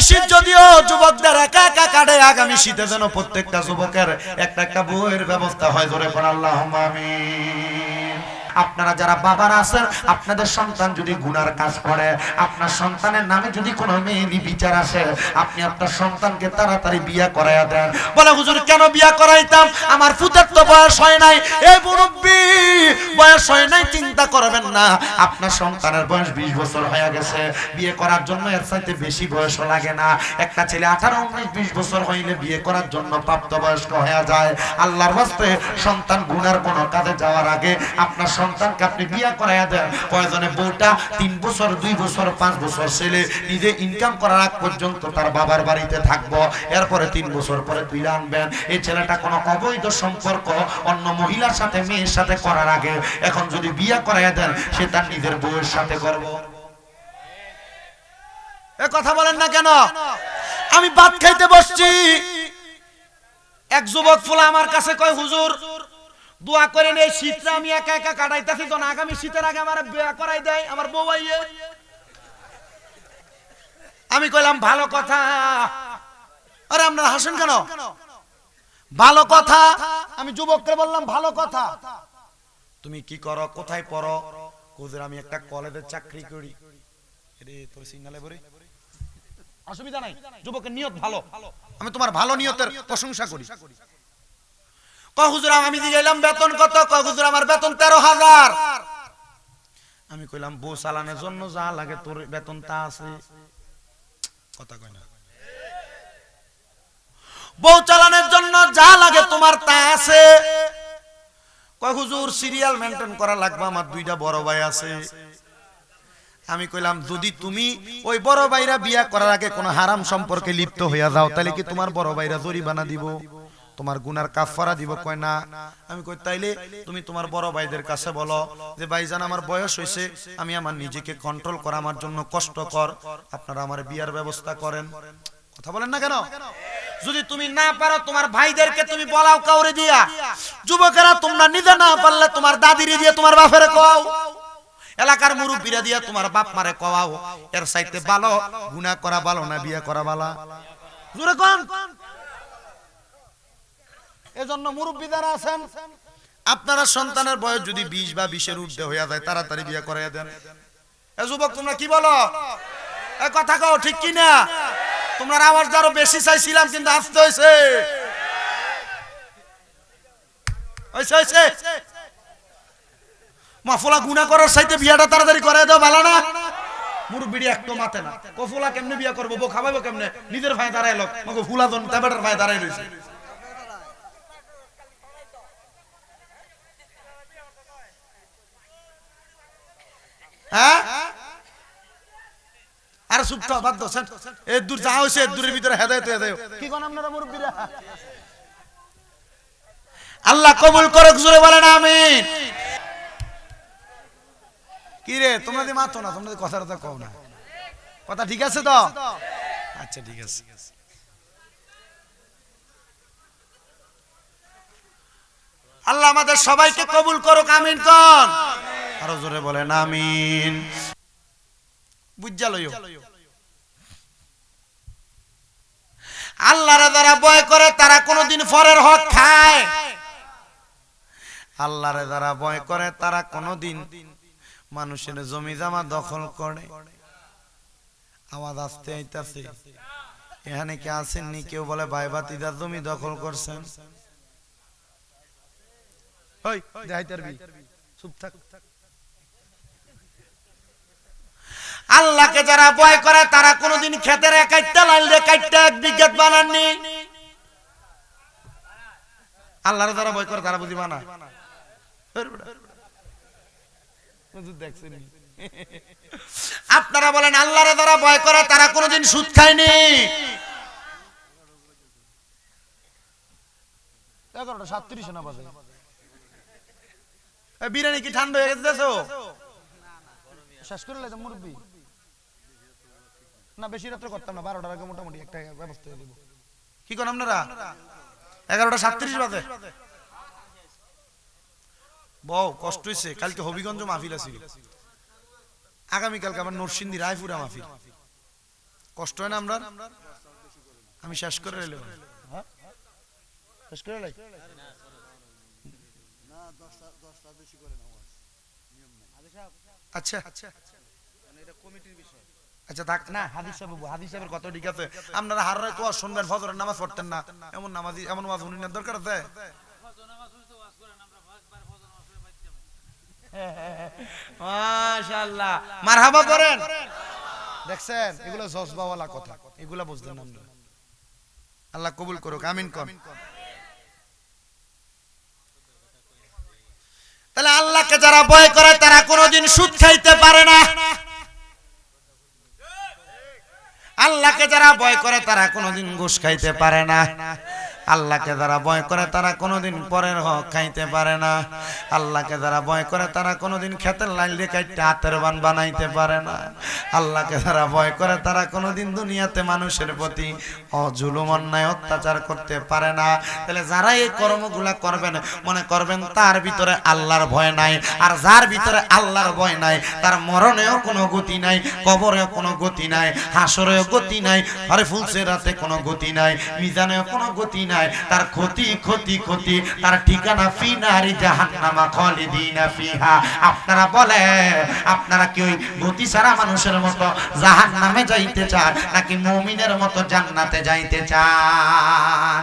শীত যদিও যুবকদের একা একা কাটে আগামী শীতে যেন প্রত্যেকটা যুবকের একটা একটা বইয়ের ব্যবস্থা হয়। ধরে পড়াল্লাহ আমিন। আপনারা যারা বাবারা আছেন, আপনাদের সন্তান যদি গুনার কাজ করে, আপনার সন্তানের নামে যদি কোনো মেয়েলি বিচার আসে, আপনি আপনার সন্তানকে তাড়াতাড়ি বিয়া করাইয়া দেন। বলে, হুজুর, কেন বিয়া করাইতাম? আমার ফুতের তো বয়স হয় নাই। এই মুরব্বী, বয়স হয় নাই, চিন্তা করবেন না। আপনার সন্তানের বয়স বিশ বছর হয়ে গেছে। বিয়ে করার জন্য এর চাইতে বেশি বয়স লাগে না। একটা ছেলে আঠারো, উনিশ, বিশ বছর হইলে বিয়ে করার জন্য প্রাপ্তবয়স্ক হয়ে যায়। আল্লাহর বাস্তে সন্তান গুনার কোনো কাজে যাওয়ার আগে আপনার সন্তানকে আপনি বিয়ে করাইয়া দেন। প্রয়োজনে বউটা তিন বছর, দুই বছর, পাঁচ বছর ছেলে, নিজে ইনকাম করার আগ পর্যন্ত তার বাবার বাড়িতে থাকব। এরপরে তিন বছর পরে তুই আনবেন এই ছেলেটা কোনো অবৈধ সম্পর্ক, অন্য মহিলার সাথে, মেয়ের সাথে করার আগে এখন যদি বিয়ে করাইয়া দেন, সে তার নিজের বউয়ের সাথে করব। এ কথা বলেন না কেন? আমি ভাত খাইতে বসছি। এক যুবক ফুলা আমার কাছে কয়, হুজুর দোয়া করেন, এই শীতটা আমি একা একা কাটাইতেছি তো আগামী শীতের আগে আমার বিয়া করাই দেয়, আমার বউ আইয়ে। আমি কইলাম, ভালো কথা। আরে, আপনারা হাসেন কেন? ভালো কথা? আমি যুবককে বললাম, ভালো কথা। তুমি কি করো? কোথায় পড়ো? হুজুর, আমি একটা কলেজে চাকরি করি। রে তোর সিগনালে বরে অসুবিধা নাই, যুবকের নিয়ত ভালো। আমি তোমার ভালো নিয়তের প্রশংসা করি। হুজুর, আমি গেলাম বেতন কত? হুজুর, আমার বেতন তেরো হাজার। আমি কইলাম, বউ চালানোর জন্য যা লাগে তোর বেতন তা আছে। কথা কয় না। বউ চালানোর জন্য যা লাগে তোমার তা আছে। কয় হুজুর, সিরিয়াল মেনটেন করা লাগবে, আমার দুইটা বড় ভাই আছে। আমি কইলাম, যদি তুমি ওই বড় ভাইরা বিয়া করার আগে কোনো হারাম সম্পর্কে লিপ্ত হইয়া যাও, তাহলে কি তোমার বড় ভাইরা জরিমানা দিব? তোমার গুনার কাফারা দিব, কয় না? আমি কই, তাইলে তুমি তোমার বড় ভাইদের কাছে বলো যে, ভাইজান, আমার বয়স হয়েছে আমি আমার নিজেকে কন্ট্রোল করা, আমার জন্য কষ্টকর আপনারা আমার বিয়ার ব্যবস্থা করেন। কথা বলেন না কেন? যদি তুমি না পারো, তোমার ভাইদেরকে তুমি বলাও, কাউরে দিয়া। যুবকেরা, তোমরা নিজে না পারলে তোমার দাদিরে দিয়ে তোমার বাপের কও এলাকার মুরব্বীরা দিয়া তোমার বাপ মারে কওয়াও। এর সাইতে ভালো, গুনাহ করা ভালো না বিয়ে করা ভালো? জোরে কোন। এজন্য মুরব্বী যারা আছেন। আপনারা সন্তানের বয়স যদি 20 বা 20 এর ঊর্ধ্বে হইয়া যায়, তাড়াতাড়ি বিয়ে করাইয়া দেন। এ যুবক, তোমরা কি বলো? এ কথা কও, ঠিক কি না? তোমরা আওয়াজ আরও বেশি চাইছিলাম, কিন্তু আসতে হয়েছে মাফলা গুনা করার সাইতে বিয়াটা তাড়াতাড়ি করাই দাও, ভালো না? মুরব্বিড়ি একটু মাতে না। কফুলা কেমনে বিয়া করব? বউ খাওয়াবো কেমনে? নিজের ভাই দাঁড়ায় লোক, মগো ফুলা জন তাবেটার ভাই দাঁড়ায় রয়েছে হ্যাঁ? আরে সুপ্ত বাদ দূর যা হইছে দূরের ভিতরে হেদায়েত হয়ে যায় কি কোন আপনারা মুরব্বিরা? আল্লাহ কবুল করুক জোরে বলেন আমিন। কি রে তোমরা দি মাতো না? তোমরা কথা কথা কও না। কথা ঠিক আছে তো? আচ্ছা ঠিক আছে। আল্লাহ আমাদের সবাইকে কবুল করুক আমিন কোন আরও জোরে বলেন, আমিন। বুঝা লইও। আল্লাহরে যারা ভয় করে, তারা কোনোদিন ফরের হক খায়। আল্লাহরে যারা ভয় করে, তারা কোনোদিন মানুষের জমি জামা দখল করে। আওয়াজ আসতে আইতাছে। এখানে কি আসেননি? কেউ বলে, ভাই বাতিদার জমি দখল করছেন। চুপ থাক। আল্লাহকে যারা ভয় করে, তারা কোনোদিন খেতের একাইটা লাইলে কাইটা এক বিঘত বানাননি। আল্লাহর যারা ভয় করে, তারা বুঝি বানা আপনারা বলেন, আল্লাহরে যারা ভয় করে, তারা কোনোদিন সুদ খায়নি। বিরিয়ানি কি ঠান্ডা হয়ে গেছে শেষ করে লাইতাম মুরব্বী। না বেশি রাত্রে করতাম না বারোটার আগে মোটামুটি একটা ব্যবস্থা করে দিব কি করেন আপনারা? এগারোটা সাতত্রিশ বাজে। বউ কষ্ট হয়েছে কালকে হবিগঞ্জ মাহফিল আছিল। আগামীকালকে আবার নরসিংদী রায়পুরা মাহফিল। কষ্ট হয় না আমরা? আমি শেষ করে এলাম হ্যাঁ? শেষ করে এলাই? আচ্ছা। আচ্ছা করেন দেখছেন, এগুলো কথা। এগুলা বুঝলেন আল্লাহ কবুল করুক, আমিন কর তাহলে আল্লাহকে যারা ভয় করে, তারা কোনোদিন সুদ খাইতে পারে না। আল্লাহকে যারা ভয় করে তারা কোনোদিন ঘুষ খাইতে পারে না। আল্লাহকে যারা ভয় করে তারা কোনোদিন পরের হক খাইতে পারে না। আল্লাহকে যারা ভয় করে তারা কোনোদিন খেতের লাইল দিয়ে হাতের বান বানাইতে পারে না। আল্লাহকে যারা ভয় করে তারা কোনোদিন দুনিয়াতে মানুষের প্রতি অজুলুম, অন্যায়, অত্যাচার করতে পারে না। তাহলে যারা এই কর্মগুলা করবেন, মনে করবেন তার ভিতরে আল্লাহর ভয় নাই। আর যার ভিতরে আল্লাহর ভয় নাই, তার মরণেও কোনো গতি নাই, কবরেও কোনো গতি নাই, হাসরেও গতি নাই আরে ফুলসে রাতে কোনো গতি নাই, মিজানেও কোনো গতি নাই তার ক্ষতি ক্ষতি ক্ষতি, তার ঠিকানা ফিনারি জাহান্নামা খালিদিনা ফিহা। আপনারা বলে, আপনারা কি ওই গতি সারা মানুষের মতো জাহান্নামে যাইতে চান, নাকি মুমিনের মতো জান্নাতে যাইতে চান?